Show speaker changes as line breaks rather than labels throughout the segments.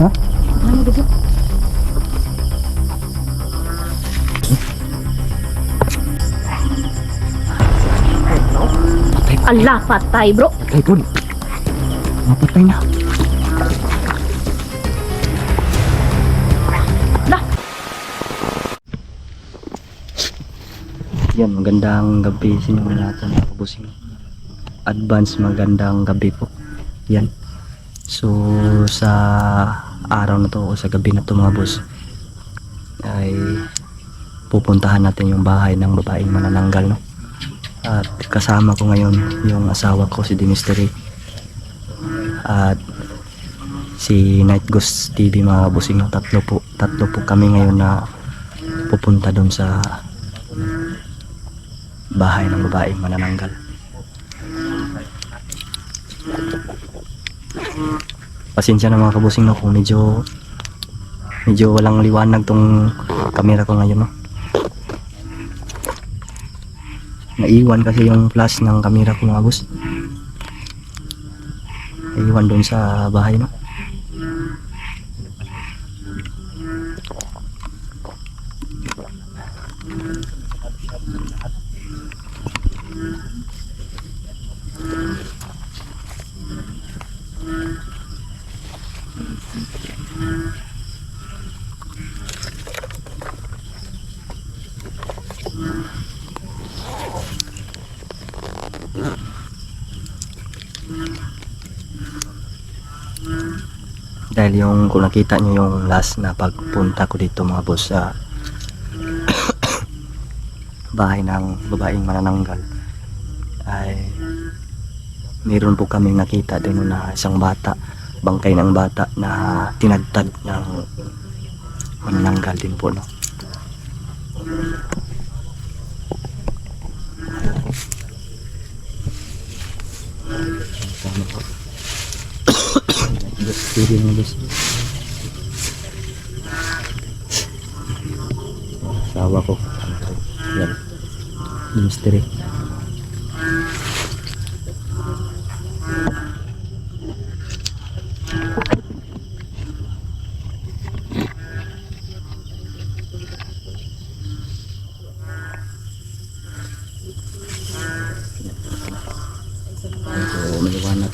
Ha?
Ano?
Patay.
Ala, patay bro.
Patay tol. Mapatay na.
Lah.
Yan, magandang gabi sa inyo lahat mga kabusing. Advance magandang gabi po. Yan. So, sa araw na to o sa gabi na to mga boss ay pupuntahan natin yung bahay ng babaeng manananggal no. At kasama ko ngayon yung asawa ko si Dimisteri at si Night Ghost TV mga busing no. Tatlo po, tatlo po kami ngayon na pupunta doon sa bahay ng babaeng manananggal. Pasensya na mga kabusing no kung medyo medyo walang liwanag tong camera ko ngayon no. Naiwan kasi yung flash ng camera ko mga boss. Naiwan doon sa bahay no. Dahil yung kung nakita nyo yung last na pagpunta ko dito mga boss sa bahay ng babaeng manananggal ay meron po kaming nakita din na isang bata bangkay ng bata na tinagtad ng manananggal din po no Kidding mo guys. Asawa ko. Yan. Mystery. So, maliwanag.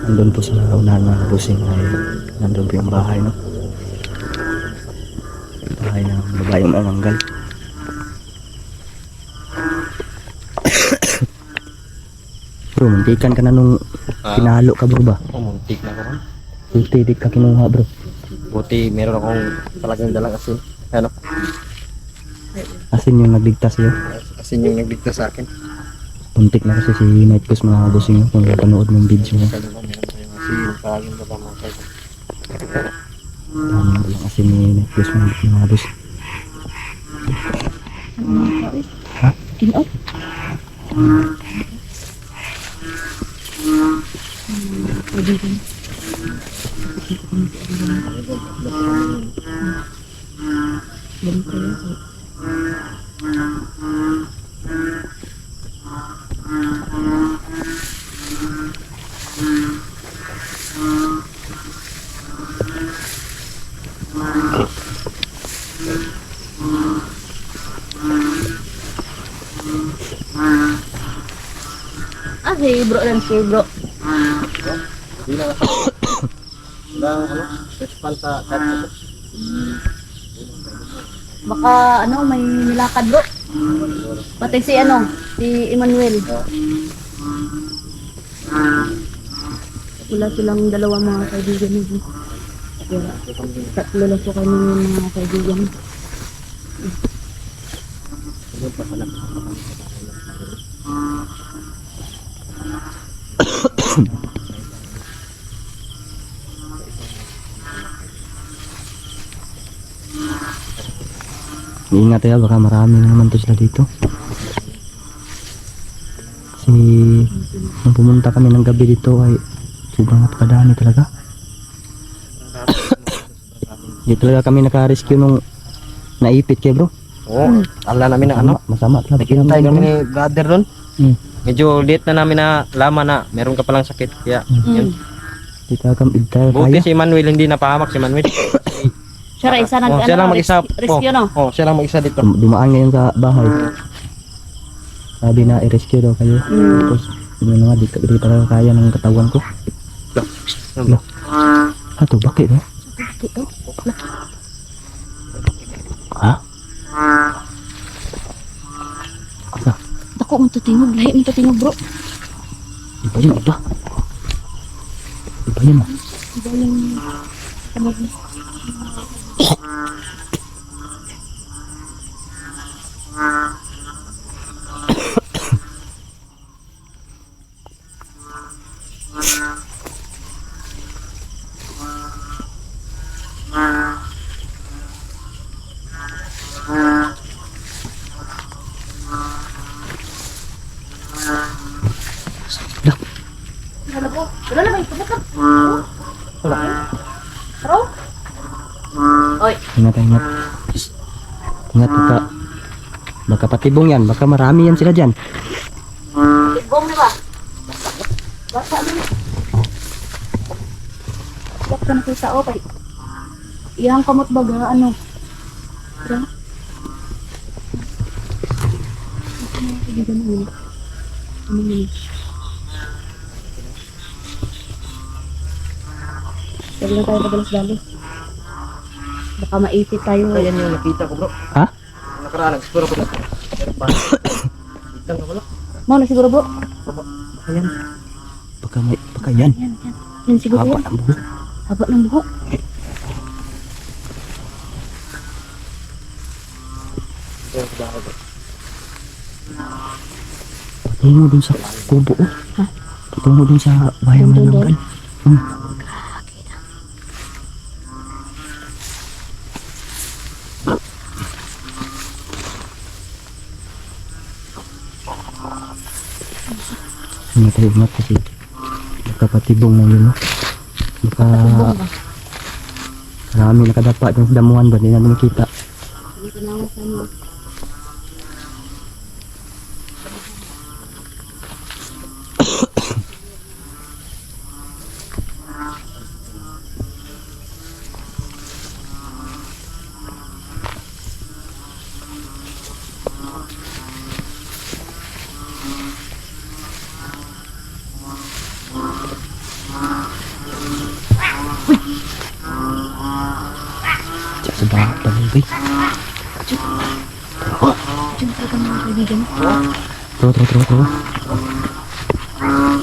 Nandun po sa unahan mga kabusing ay nandun po yung bahay no? Bahay ng babae yung mananggal bro muntikan ka na nung
Ah.
pinalo ka bro ba?
Oh, muntik na ko
muntik ka kinuha bro.
Buti meron akong talagang dalang asin. Ano?
asin yung nagligtas sa'yo
Asin yung nagligtas sa akin.
muntik na kasi si Night Coast mga kabusing kung napanood ng video
kaibigan?
Tama lang asin ni Night Coast mga, boss Ha?
Kinot. Pwede din. Ganun kaya. Ah, si bro lang si bro.
Hindi na. Wala ano? Respan sa kahit
Baka ano, may nilakad bro. Pati si ano, si Emmanuel. Wala silang dalawa mga kaibigan nito. Wala. Tatlo lang po kami ng mga kaibigan.
Ingat ya, baka marami na naman to sila dito. Kasi nung pumunta kami ng gabi dito ay sobrang napakadami talaga. Hindi talaga kami naka-rescue nung naipit kay bro.
Oo, ala namin na ano.
Masama, masama.
Naghintay kami ni brother doon.
Hmm.
Medyo late na namin na laman na meron ka palang sakit. Kaya, yun.
Di ka kam igtay
Buti si Manuel hindi napahamak si Manuel.
Siya ra isa nag
Oh, siya lang
ano,
mag-isa.
res- rescue no.
Oh, siya lang mag-isa dito.
Dum- Dumaan ngayon sa bahay. Sabi na i-rescue daw kayo.
Mm.
Tapos, yun nga, di, di talaga kaya ng katawan ko.
Ano?
Ato, bakit no? Ha? Asa?
Dako man to tingog, lahi man to tingog bro.
Iba yun, iba. Iba yun ah.
Iba yung tamog niya. Po. Wala?
Wala.
Oy,
Ingat, ingat. Ingat baka baka patibong yan, baka marami yan sila dyan.
tibong na ba? Ka na sa. Iyang kamot baga ano. Bro? Hindi ganun. Ano yun? Huwag lang tayo madalas dali. Baka maipit tayo.
Ayan yung nakita ko bro.
Ha?
Nakaraan, nagsiguro ko na. Itang ka wala.
Mau na siguro bro.
Ayan.
Baka may, baka yan.
Yan, yan. Yan siguro
Haba
yan.
buhok.
Haba ng buhok.
Sa bahay ko.
Patungo dun sa kubo. oh.
Ha?
Patungo dun sa bahay ng langgan. Hmm. Ingat tayo, ingat kasi baka patibong na yun, no? Baka
Tibong ba?
marami nakadapa dun sa damuhan ba? Hindi natin makita.
Dito na ako sa inyo.
Diyan sa baka palibay.
Diyan tayo mga kaibigan.
Tro, tro, tro, tro.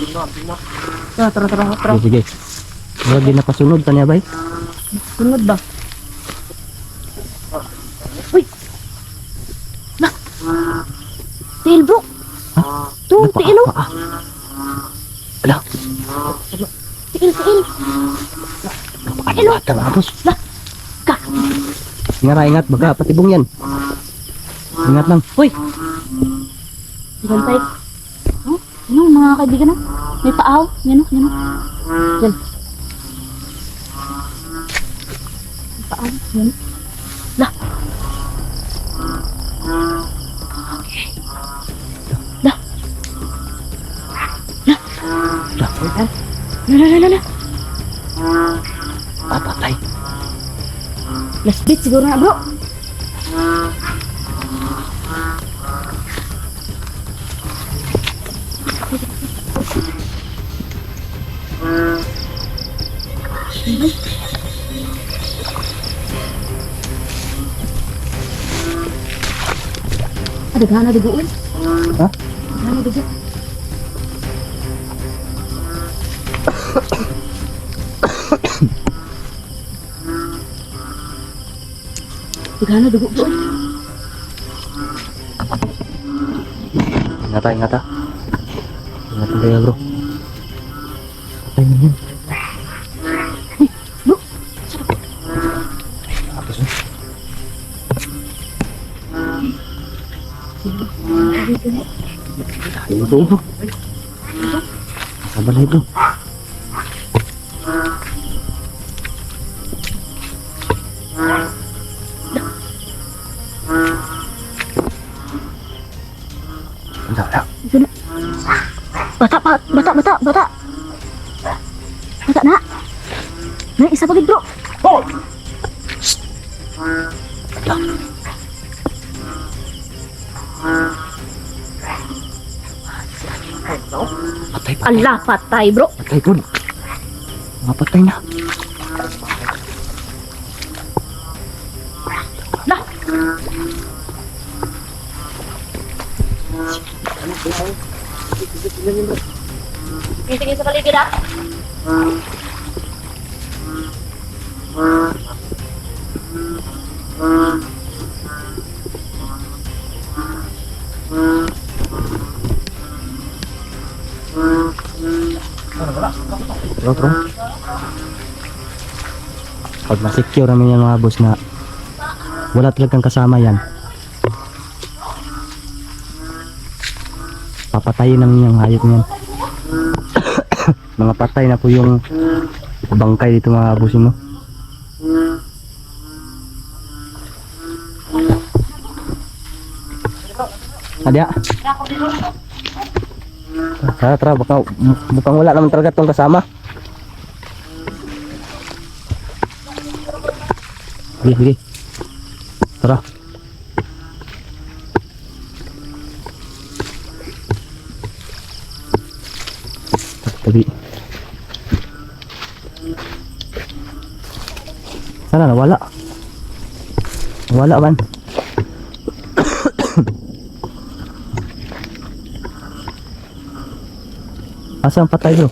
Tara, tara, tara, tara.
Sige, sige. Huwag din napasunod tanya bay.
Sunod ba? Uy! Na! Tiil bro! Tu,
Napa-
tiil oh!
paa. Ala,
Tiil, tiil!
ano ba tapos?
La! Ka!
Ingat, ingat, baga patibong yan. Ingat lang.
Uy! Diyan tayo. Oh, ano mga kaibigan oh? May paaw. Yan oh, yan oh. Yan. May paaw. Yan. La! La! La!
La.
La, la, la, la, la.
Ah, patay.
Last bit siguro na bro. Ada gana duguan.
Hah?
Gana dugu. Gana dugu bro.
Ingat, ah, ingat. ah. Ingat lang kayo bro. Totoo
bro.
Sabalay bro.
Bata, bata, bata, bata. Bata nak, May isap lagi bro. Ala, patay bro.
Patay, good. Mga patay na.
Lah. Tingin sa paligid ah.
Bro, bro. Pag na-secure namin yan mga boss na wala talagang kasama yan. Papatayin namin yung hayop niyan. mga patay na po yung bangkay dito mga bossing no. Adya. Tara, tara, baka mu- mukhang wala naman talaga itong kasama. Sige, sige. Tara. Tabi. Sana nawala. Nawala man. Asa ang patay bro?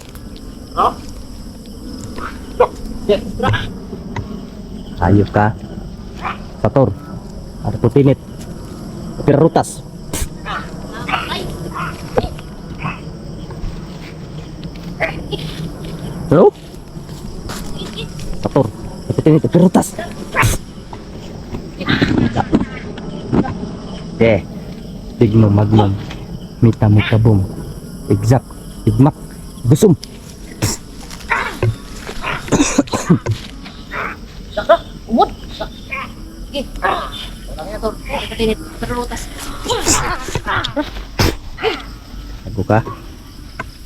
Ayos ka. Sator. Ada putinit. Pirutas. Bro? Sator. Putinit. Pirutas. Eh. Bigno magnum. Mita boom. Exact. Igmak. Busum.
Sige. Wala na to. Katinit. Perutas.
Tago ka.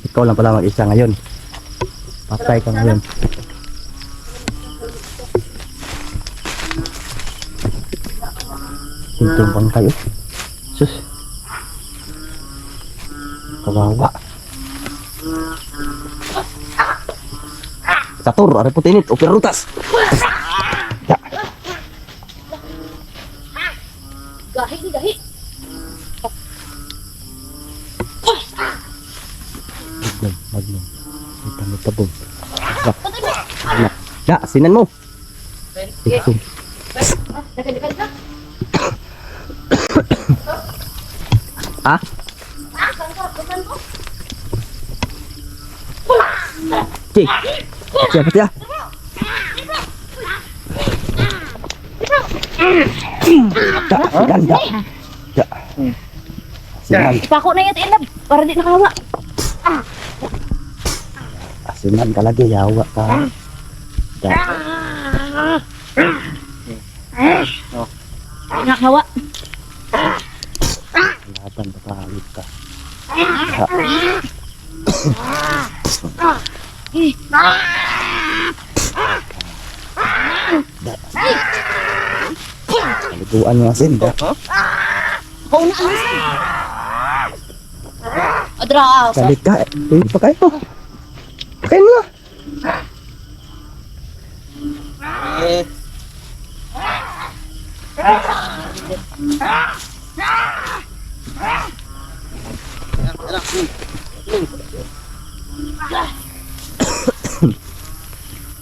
Ikaw lang pala mag-isa ngayon. Patay ka ngayon. Hintong pang kayo. Sus. Kawawa. Satur, ada putinit, o perutas.
Gahi ni gahi.
magnum, magnum. Kita mo tabog. Ya, ya, ya, sinan mo. Ito. Ha?
Ah, ko?
Cik. Siapa dia? Tak, sinan tak. Tak. Sinan,
Pako na yan, Elab. Para di nakawa.
sinan ka lagi yawa ka. Tak.
Nakawa.
Laban bakawit ka.
Eh,
Kaliguan asin. Tak.
kau na alasan. Adra, sa
Kalik ka. Eh, pakai mo. Pakai mo.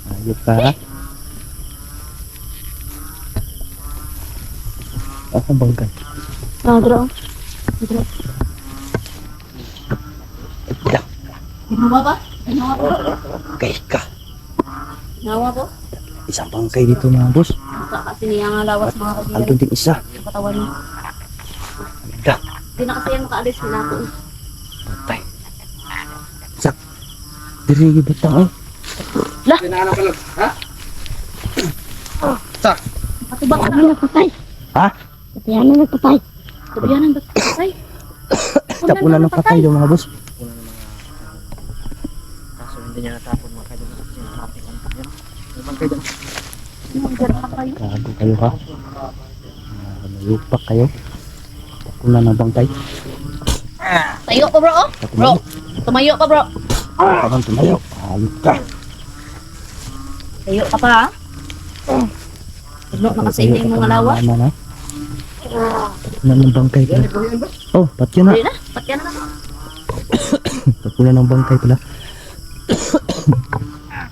Ayo ka. Ako bangkay.
Adra. Adra.
Ya,
Nawa ba? Nawa po?
kay ka.
Nawa po?
Isang bangkay dito mga boss.
Kasi niya nga lawas mga kaibigan.
Andun din isa.
Katawan niya.
Da.
Hindi na kasi yan makaalis sila po.
Patay. Sak. Diri batang eh.
Pinaano ka lang, ha?
Pati ba ka na nagpatay?
Ha?
Yan na nagpatay. Yan na nagpatay.
tapunan ng patay doon mga boss.
Una ng mga kaso hindi niya natapon mga kasi traffic ang bangkay doon.
Nandiyan pa kayo.
Gago kayo ha. Ah, Mayupak kayo. Tapunan ng bangkay.
Tayo ka bro, oh. Bro, tumayo ka bro.
Kapan tumayo. Ayop ka.
Tayo ka pa ha. Ano na kasi hindi mo ngalawa.
Ano na? Tapunan ng bangkay pala. Oh, ba't yun na?
Hindi na.
Tapunan ng bangkay pala.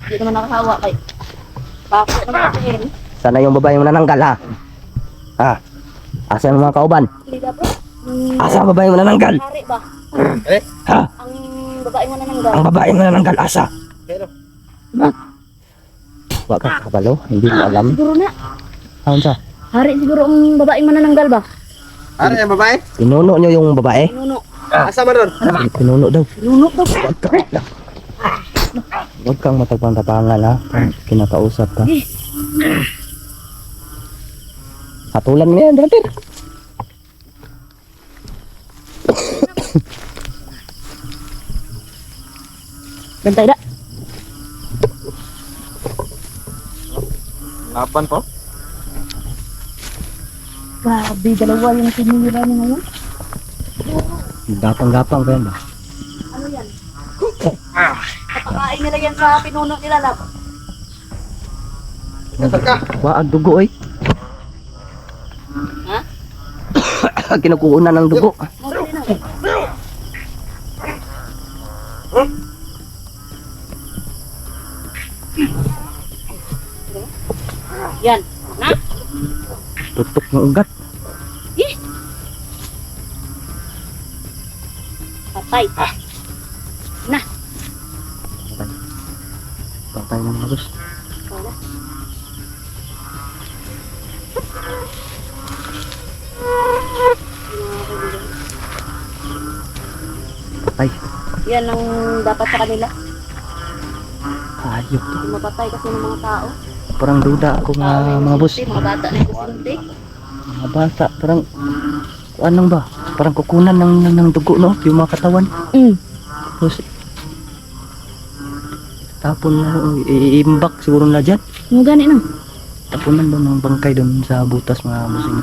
Hindi naman nakahawa kay. Bako na kasi.
Sana yung babae mo nananggal ha. Ha? Asa ang mga kauban? Asa ang babae mo nananggal?
hari ba?
Eh,
Ha?
Ang babae mo na nanggal.
Ang babae mo nananggal asa?
pero
Wa ka kabalo, hindi mo alam.
Siguro na.
Haon sa?
Hari siguro ang babae mo na nanggal ba?
Ano yung babae?
Pinuno nyo yung babae?
Nuno.
Asa man doon?
Pinuno daw.
Nuno daw.
Huwag ka. Huwag kang matagpang-tapangan ha. Kinakausap ka. Hatulan mo yan, Dratir.
Bantay da.
Laban po.
Grabe, dalawa yung tinira niya ngayon.
Gapang-gapang pa yan ba?
Ano yan? Kapakain nila yan sa pinuno nila.
Nasaan ka?
Waag dugo oy.
Ha?
Kinukuunan ng dugo.
Yan. Na?
Tutok ng ugat.
Patay. Na.
Patay ng mga boss.
Wala.
Patay.
Yan ang dapat sa kanila.
Ayop to.
Yung mapatay kasi ng mga tao.
Parang duda ako mga,
na
mga boss.
Mga bata na inusinti.
Mga bata. Parang, anong ba? Parang kukunan ng, ng, ng dugo no? Yung mga katawan.
Mm.
Tapos, tapon na, iimbak siguro na dyan.
Mga gani na.
Tapunan doon ng bangkay doon sa butas mga busing.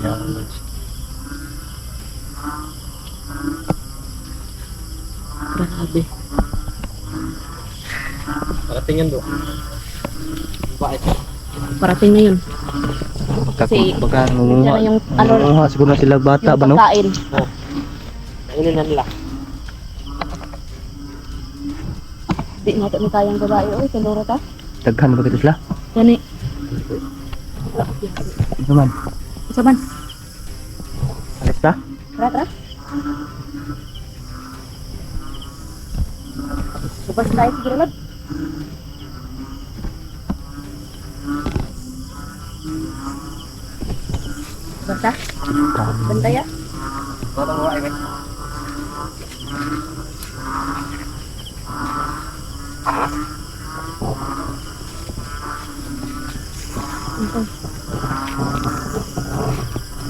Yeah.
Grabe.
Parating yan doon. Babae.
Parating na yun.
Baka,
Kasi,
baka
Yan
ngumunga.
na yung ano,
Ngumunga siguro na sila bata ba no?
pagkain.
Kainin na nila.
Di natin may kayang babae. Uy, kaloro ta.
Daghan ba kita sila?
Gani.
Ano man?
Saban.
Alis ta?
Tara, tara. Lepas tayo siguro lang. Basta, bantay ah.
Parang babae may.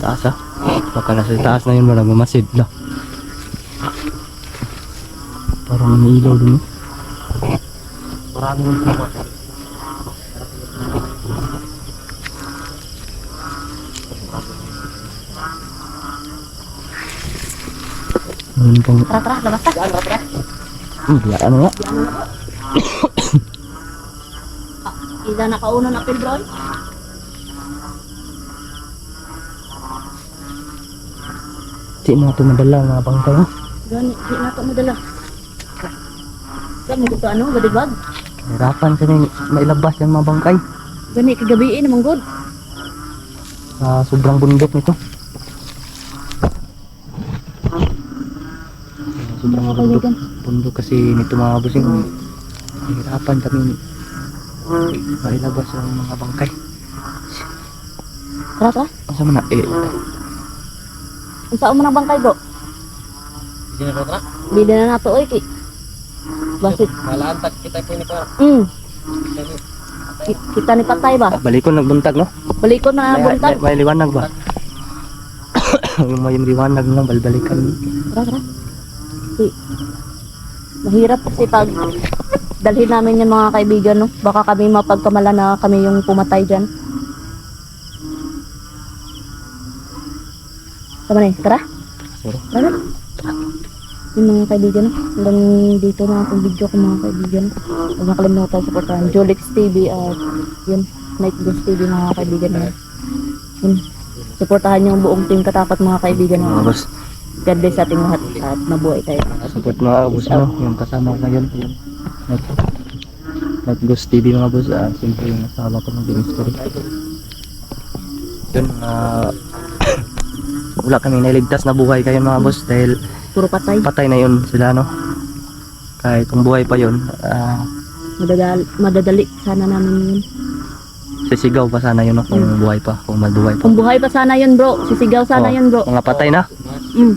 Taas ah. Baka nasa taas na yun mo nagmamasid na. Parang may ilaw dun.
Maraming yung
Ano pang...
Tara, tara, labas.
Yan, ratra.
Hmm, ya, ano nga?
Ida nakauna na pilbroy.
Di mo ito madala mga bangkay ha?
Gani, di na ito madala. Gani ko ano, gadibag.
Hirapan kami mailabas yung mga bangkay.
Gani, kagabiin naman good.
Sa sobrang bundok nito. Sobrang bundok. Bundok kasi nito mga busing. Hirapan kami mailabas yung mga bangkay.
Tara, tara.
Ang sama na, eh,
Ang saan mo ng bangkay bro?
Hindi na ratra.
Bili na nato oy kay. Basit.
Malaantag kita po ni ko.
Mm. Ki- Kita ni patay ba?
balikon nagbuntag no?
Balik ko na
May,
buntag.
may, may liwanag ba? yung may liwanag lang, balbalikan.
Tara, tara. Kasi, mahirap kasi pag dalhin namin yung mga kaibigan, no? Baka kami mapagkamala na kami yung pumatay dyan. Tama na eh, tara.
Tara.
Yung mga kaibigan, no? Hanggang dito na akong video ko mga kaibigan. Huwag nakalimutan supportahan. Jolix TV at yun, Night Ghost TV mga kaibigan. Yun. yun. Supportahan yung buong team katapat mga kaibigan.
Mga boss,
God bless sa ating lahat at mabuhay tayo.
support mga boss, no? Yung kasama ko ngayon, yung Night Ghost TV mga boss, ah, siyempre yung kasama ko ng Game Story. Yun, ah, wala kami nailigtas na buhay kayo mga boss dahil
Puro patay.
patay na yun sila, no? Kahit kung buhay pa yun, ah,
Madadali, madadali sana namin yun.
sisigaw pa sana yun, no? Kung buhay pa, kung mabuhay pa.
Kung buhay pa sana yun bro, sisigaw sana
Oh,
yun bro.
Mga patay na.
Mm,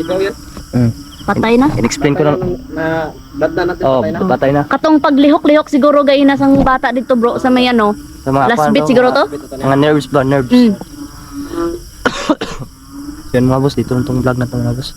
Sigaw yan.
Mm.
patay na.
In-explain ko lang.
Na, ba't na natin
Oh,
patay na?
patay na.
Katong paglihok-lihok siguro gay nasang bata dito bro sa may ano,
Sa mga
last bit
daw,
siguro to.
Mga nerves ba? Nerves.
Mm.
Yan mga boss, dito itong vlog na to mga boss.